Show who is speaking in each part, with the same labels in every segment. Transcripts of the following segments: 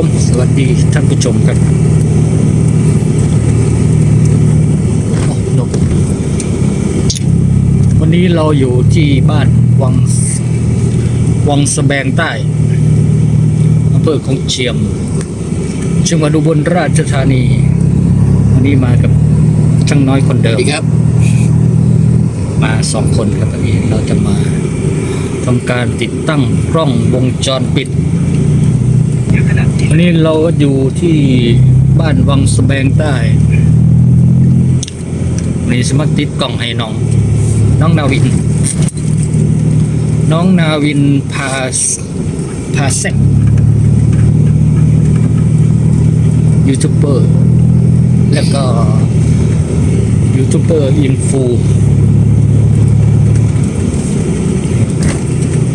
Speaker 1: ผมสวัสดีท่านผู้ชมครับโอ้นกวันนี้เราอยู่ที่บ้านวังวังสะแบงใต้อำเภอของเชียมจังหวัดอุบลราชธานี วันนี้มากับช่างน้อยคนเดิ
Speaker 2: ส
Speaker 1: ม
Speaker 2: วัสดีครับ
Speaker 1: มาสองคนครับวันนี้เราจะมาทำการติดตั้งกล้องวงจรปิด วันนี้เราก็อยู่ที่บ้านวังสะแบงใต้วันนี้สมัครติดกล้องให้น้อง น้องนาวิน น้องนาวินพาพาเซกยูทูบเบอร์ แล้วก็ยูทูบเบอร์อินฟู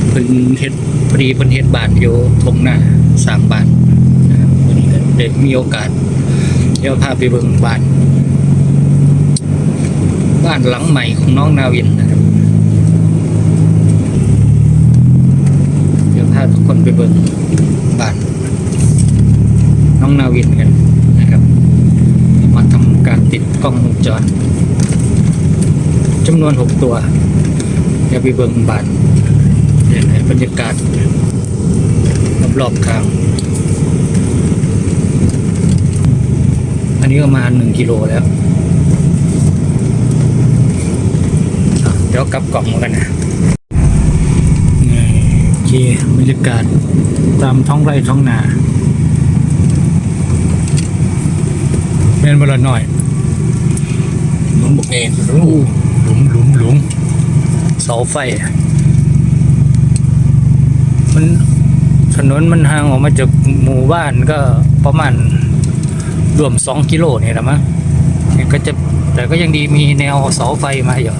Speaker 1: เพิ่นเฮ็ดพอดีเพิ่นเฮ็ดบ้านอยู่ทงหน้าสางบ้าน วันนี้ก็ได้มีโอกาส เดี๋ยวพาไปเบิ่งบ้าน บ้านหลังใหม่ของน้องนาวินนะครับ เดี๋ยวพาทุกคนไปเบิ่งบ้าน น้องนาวินกันนะครับ มาทำการติดกล้องวงจรจำนวนหกตัวเดี๋ยวไปเบิ่งบ้านเดี๋ยวให้บรรยากาศรอบๆข้าง อันนี้ประมาณหนึ่งกิโลแล้วอะเดี๋ยวกลับกล่องมากันนะนี่โอเคบรรยากาศตามท้องไร่ท้องนาเป็นบลหน่อย
Speaker 2: หนุ่มบุกเนน
Speaker 1: หลุมหลุมหลุมหลุมเสาไฟ มันถนนมันห่างออกมาจากหมู่บ้านก็ประมาณ รวมสองกิโลเนี่ยนะมั้งเนี่ยก็จะแต่ก็ยังดีมีแนวเสาไฟมาอยู่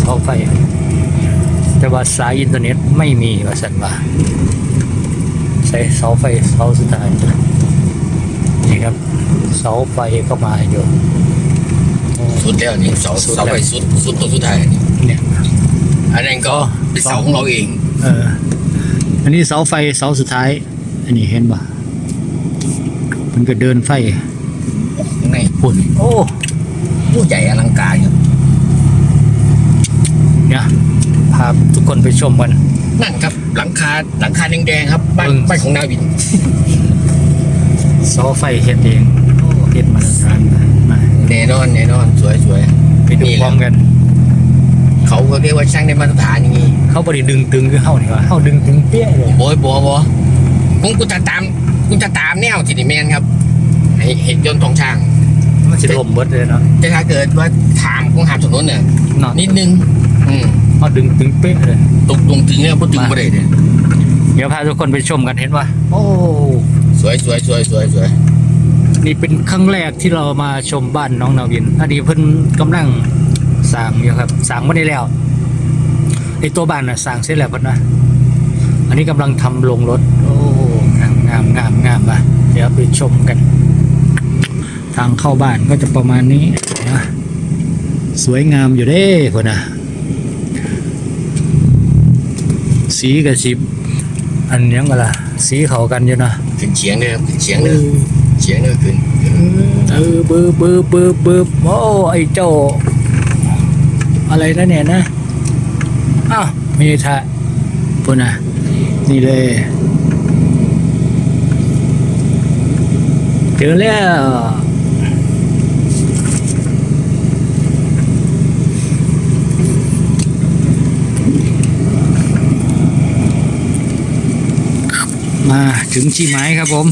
Speaker 1: เสาไฟ แต่ว่าสายอินเทอร์เน็ตไม่มีว่าสันว่าใส่เสาไฟเสาสุดท้ายนี่ครับเสาไฟก็มาอยู่โอ้
Speaker 2: สุดแล้วนี่เสา
Speaker 1: สุดแล้ว
Speaker 2: เสาไปสุดสุดตัวสุดท้ายนี่
Speaker 1: เนี่ย
Speaker 2: อันนั้นก็
Speaker 1: อ๋อ
Speaker 2: เป็นเสาของเราเอง
Speaker 1: เออ อันนี้เสาไฟเสาสุดท้าย อันนี้เห็นปะ มันก็เดินไฟ
Speaker 2: ข้างใน
Speaker 1: ปุ่นโอ้
Speaker 2: ผู้ใหญ่อลังการครับ
Speaker 1: เนี่ยพาทุกคนไปชมกัน
Speaker 2: นั่นครับ หลังคาหลังคาแดงๆครับบ้าน
Speaker 1: เบิ่ง
Speaker 2: บ้านของนาวิน
Speaker 1: เสาไฟเฮ็ดเองโอ้เฮ็ดมาตรฐานมา
Speaker 2: แน่นอนแน่นอนสวยสวย
Speaker 1: ไปดู
Speaker 2: นี่แหละ
Speaker 1: พร้อมกัน
Speaker 2: เขาก็เรียกว่าช่างในมาตรฐานอย่างนี้
Speaker 1: เขาบริดึงตึงคือเฮานี่วะเฮาดึงตึงเปี้ยเลย
Speaker 2: โบยบัวบัวผมกูจะตาม กูจะตามแนวสินิแมนครับให้เห็นยนต์ทองช่าง
Speaker 1: มันสิลมเบิดเลยเนาะ
Speaker 2: แต่ถ้าเกิดว่าถามคงหามถนนเนี่ย
Speaker 1: เนาะ
Speaker 2: นิดนึง อืม
Speaker 1: เฮาดึงตึงเป๊ะเลย
Speaker 2: ตกตรงถึงเนี่ยพอถึงประเด็นเนี่ย
Speaker 1: เดี๋ยวพาทุกคนไปชมกันเห็นปะโอ้
Speaker 2: สวยสวยสวยสวยสวย
Speaker 1: นี่เป็นครั้งแรกที่เรามาชมบ้านน้องนาวินอันนี้เพิ่นกำลังสร้างอยู่ครับสร้างไม่ได้แล้วไอตัวบ้านน่ะสร้างเสร็จแล้วเพิ่นนะอันนี้กำลังทำลงรถ โอ้ งามงามงามงามอะเดี๋ยวไปชมกัน ทางเข้าบ้านก็จะประมาณนี้นะสวยงามอยู่เด้เพิ่นนะสีกับสีอันยังก็ล่ะสีเขากันอยู่นะ
Speaker 2: ขึ้นเฉียงเลยครับขึ้นเฉียงเลยเฉียงเลยขึ้น
Speaker 1: เออเบอร์เบอร์เบอร์เบอร์โอ้ไอ้เจ้า อะไรนะเนี่ยนะอ้าวมีทะปุ่นนะนี่เลย ถึงแล้ว มาถึงชีไม้ครับผม